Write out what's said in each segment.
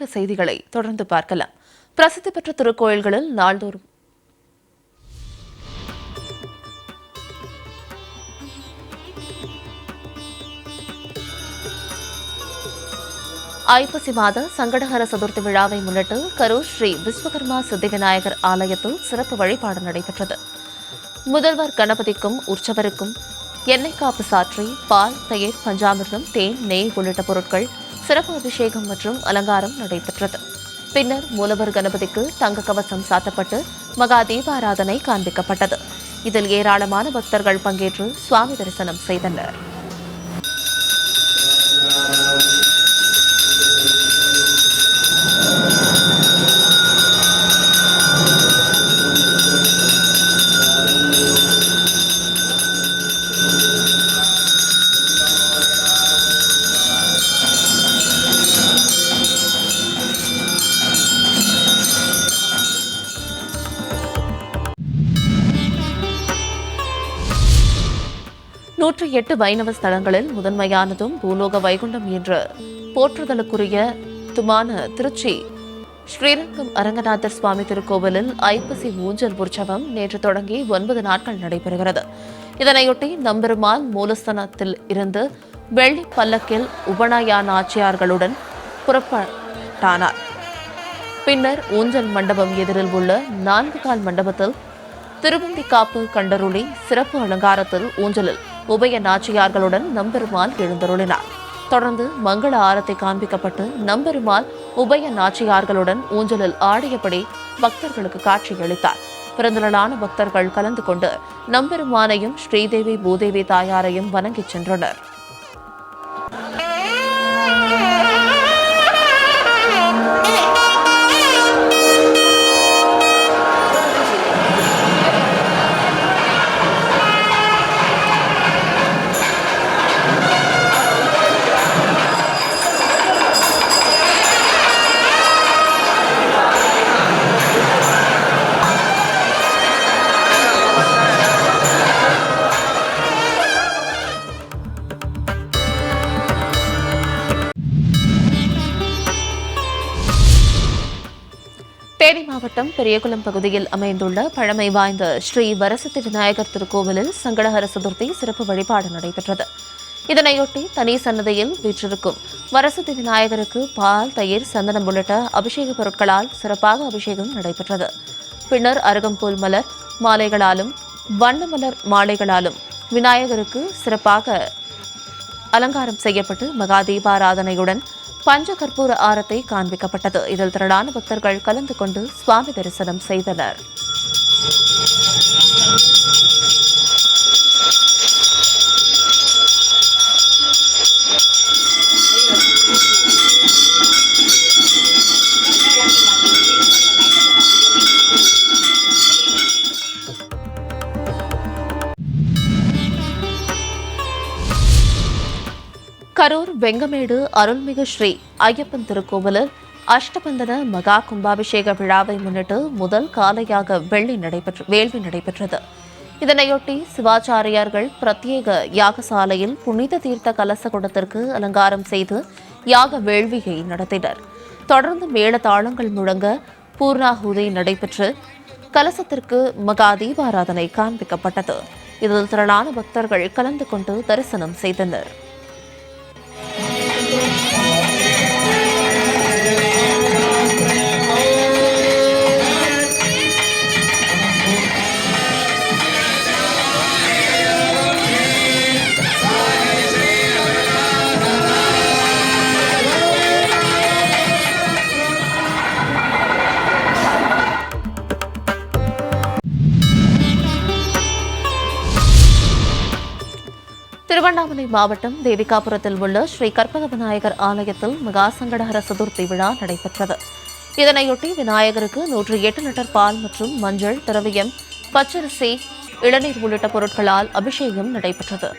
மாநில செய்திகளை தொடர்ந்து பார்க்கலாம். பிரசித்தி பெற்ற திருக்கோயில்களில் நாள்தோறும் ஐப்பசி மாத சங்கடகர சதுர்த்தி விழாவை முன்னிட்டு கரூர் ஸ்ரீ விஸ்வகர்மா சித்திவிநாயகர் ஆலயத்தில் சிறப்பு வழிபாடு நடைபெற்றது. முதல்வர் கணபதிக்கும் உற்சவருக்கும் எண்ணெய் காப்பு சாற்றி பால் தயிர் பஞ்சாமிர்தம் தேன் நெய் உள்ளிட்ட பொருட்கள் சிறப்பு அபிஷேகம் மற்றும் அலங்காரம் நடைபெற்றது. பின்னர் மூலவர் கணபதிக்கு தங்க கவசம் சாத்தப்பட்டு மகா தீபாராதனை காண்பிக்கப்பட்டது. இதில் ஏராளமான பக்தர்கள் பங்கேற்று சுவாமி தரிசனம் செய்தனர். நூற்றி எட்டு வைணவ ஸ்தலங்களில் முதன்மையானதும் பூலோக வைகுண்டம் என்று போற்றுதலுக்குரிய துமான திருச்சி ஸ்ரீரங்கம் அரங்கநாதர் சுவாமி திருக்கோவிலில் ஐப்பசி ஊஞ்சல் உற்சவம் நேற்று தொடங்கி ஒன்பது நாட்கள் நடைபெறுகிறது. இதனையொட்டி நம்பெருமான் மூலஸ்தானத்தில் இருந்து வெள்ளி பல்லக்கில் உபநயா ஆட்சியார்களுடன் புறப்பட்டானார். பின்னர் ஊஞ்சல் மண்டபம் எதிரில் உள்ள நான்கு கால் மண்டபத்தில் திருவந்திக்காப்பு கண்டருளி சிறப்பு அலங்காரத்தில் ஊஞ்சலில் உபய நாச்சியார்களுடன் நம்பெருமாள் எழுந்தருளினார். தொடர்ந்து மங்கள ஆரத்தை காண்பிக்கப்பட்டு நம்பெருமாள் உபய நாச்சியார்களுடன் ஊஞ்சலில் ஆடியபடி பக்தர்களுக்கு காட்சியளித்தார் பிறந்தநாளான பக்தர்கள் கலந்து கொண்டு நம்பெருமானையும் ஸ்ரீதேவி பூதேவி தாயாரையும் வணங்கிச் சென்றனர். தேனி மாவட்டம் பெரியகுளம் பகுதியில் அமைந்துள்ள பழமை வாய்ந்த ஸ்ரீ வரசத்தி விநாயகர் திருக்கோவிலில் சங்கடஹர சதுர்த்தி சிறப்பு வழிபாடு நடைபெற்றது. இதனையொட்டி தனி சன்னதியில் வீற்றிருக்கும் வரசத்தி விநாயகருக்கு பால் தயிர் சந்தனம் உள்ளிட்ட அபிஷேக பொருட்களால் சிறப்பாக அபிஷேகம் நடைபெற்றது. பின்னர் அருகம்புல் மலர் மாலைகளாலும் வண்ணமலர் மாலைகளாலும் விநாயகருக்கு சிறப்பாக அலங்காரம் செய்யப்பட்டு மகா தீபாராதனையுடன் பஞ்ச கற்பூர ஆரத்தை காண்பிக்கப்பட்டது. இதில் திரளான பக்தர்கள் கலந்து கொண்டு சுவாமி தரிசனம் செய்தனர். கரூர் வெங்கமேடு அருள்மிகு ஸ்ரீ ஐயப்பன் திருக்கோவிலில் அஷ்டபந்தன மகா கும்பாபிஷேக விழாவை முன்னிட்டு முதல் காலையாக வெள்ளி நடைபெற்று வேள்வி நடைபெற்றது. இதனையொட்டி சிவாச்சாரியார்கள் பிரத்யேக யாகசாலையில் புனித தீர்த்த கலச குடத்திற்கு அலங்காரம் செய்து யாக வேள்வியை நடத்தினர். தொடர்ந்து மேளதாளங்கள் முழங்க பூர்ணாகுதி நடைபெற்று கலசத்திற்கு மகா தீபாராதனை காண்பிக்கப்பட்டது. இதில் திரளான பக்தர்கள் கலந்து கொண்டு தரிசனம் செய்தனர். திருவண்ணாமலை மாவட்டம் தேவிகாபுரத்தில் உள்ள ஸ்ரீ கற்பக விநாயகர் ஆலயத்தில் மகா சங்கடஹர சதுர்த்தி விழா நடைபெற்றது. இதனையொட்டி விநாயகருக்கு நூற்றி எட்டு லிட்டர் பால் மற்றும் மஞ்சள் திரவியம் பச்சரிசி இளநீர் உள்ளிட்ட பொருட்களால் அபிஷேகம் நடைபெற்றது.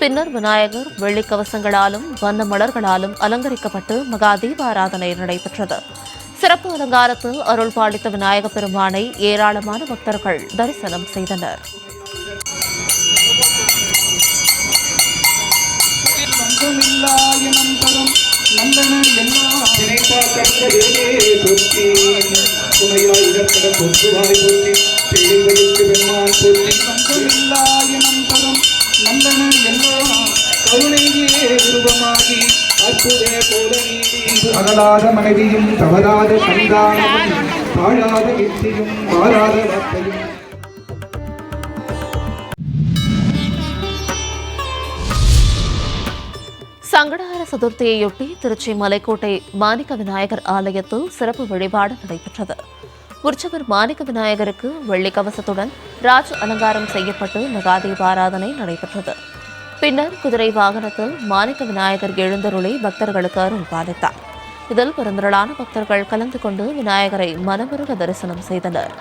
பின்னர் விநாயகர் வெள்ளிக்கவசங்களாலும் வண்ண மலர்களாலும் அலங்கரிக்கப்பட்டு மகா தீபாராதனை நடைபெற்றது. சிறப்பு அலங்காரத்தில் அருள் பாலித்த விநாயக பெருமானை ஏராளமான பக்தர்கள் தரிசனம் செய்தனர். பங்கமில்லாயனம் தரும் நல்லன எல்லாம். நினைத்தாக்கற்ற வேலே போற்றி துணையாய் இதற்கட பொற்றுவாய் போற்றி பேழைவயிற்று பெருமான் போற்றி வந்தமில்லா இனம் தரும் நல்லன எல்லாம். கருணையே உருவமாகி அற்புதே போல நீதி அகலாத மனைவியும் தவறாத சந்தானமும் தாழாத வித்தியும் மாறாத வார்த்தையும் சங்கடஹர சதுர்த்தியையொட்டி திருச்சி மலைக்கோட்டை மாணிக்க விநாயகர் ஆலயத்தில் சிறப்பு வழிபாடு நடைபெற்றது. உற்சவர் மாணிக்க விநாயகருக்கு வெள்ளி கவசத்துடன் ராஜ் அலங்காரம் செய்யப்பட்டு மகாதீபாராதனை நடைபெற்றது. பின்னர் குதிரை வாகனத்தில் மாணிக்க விநாயகர் எழுந்தருளை பக்தர்களுக்கு அருள் பாலித்தார். இதில் பெருந்திரளான பக்தர்கள் கலந்து கொண்டு விநாயகரை மனமுருக தரிசனம் செய்தனர்.